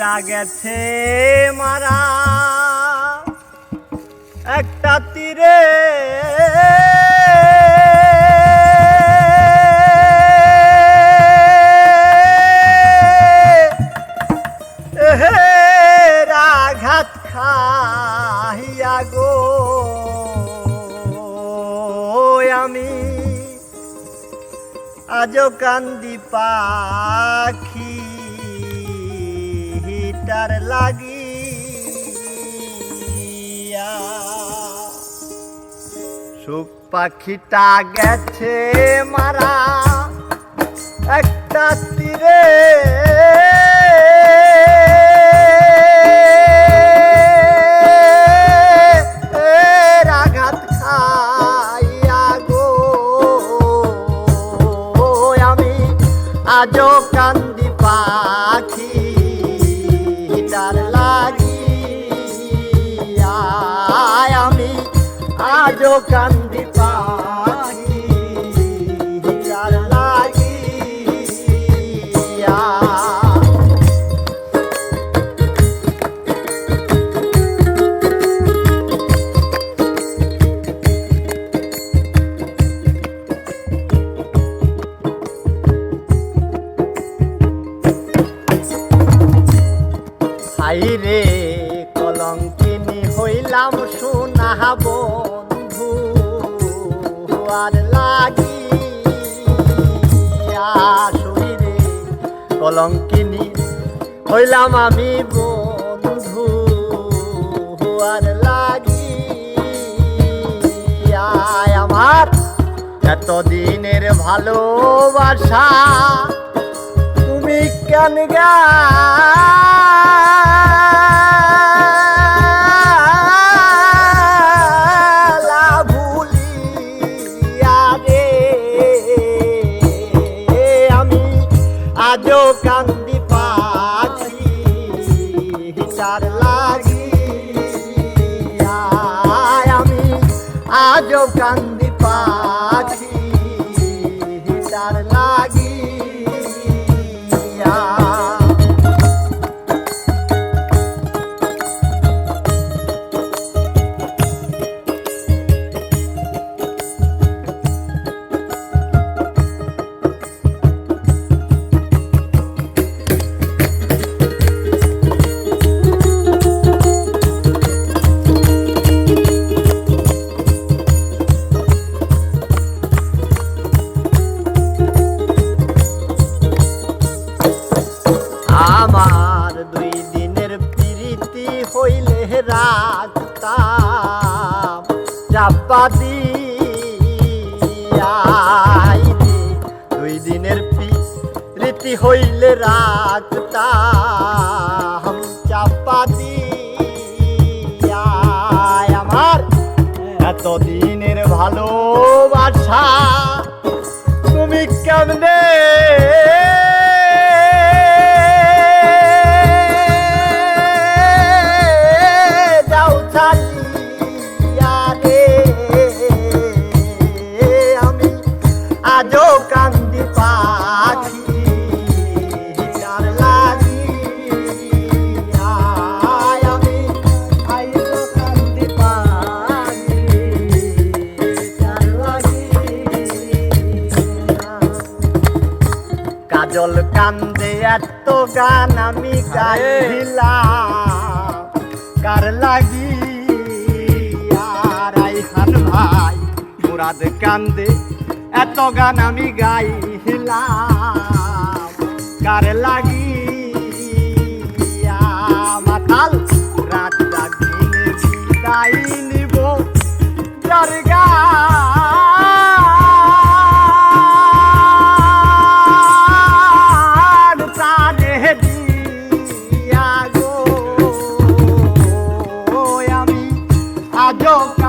পাখিটা গেছে মারা। একটা তীরে। আঘাত খাইয়া গো আমি আজও কান্দি পাখি হিটার লাগিয়া। সুখ পাখিটা গেছে মারা একটা তীরে। আজও কান্দি আজও কান্দি পাখি কলঙ্কিনী হইলাম আমি বন্ধু আর লাগি আয় আমার এতদিনের ভালোবাসা তুমি কেন আমি আজও তার লাগি আমি আজও কান্দি পাখি চাপা রে। দুই দিনের প্রীতি হইলে রাখতাম চাপা দিয়াই আমার এতদিনের ভালোবাসা তুমি কেমনে কাজল কান্দে, এত গান আমি কার লাগি আর ভাই, মুরাদ কান্দে, এত গান আমি গাইলাম কার লাগি I don't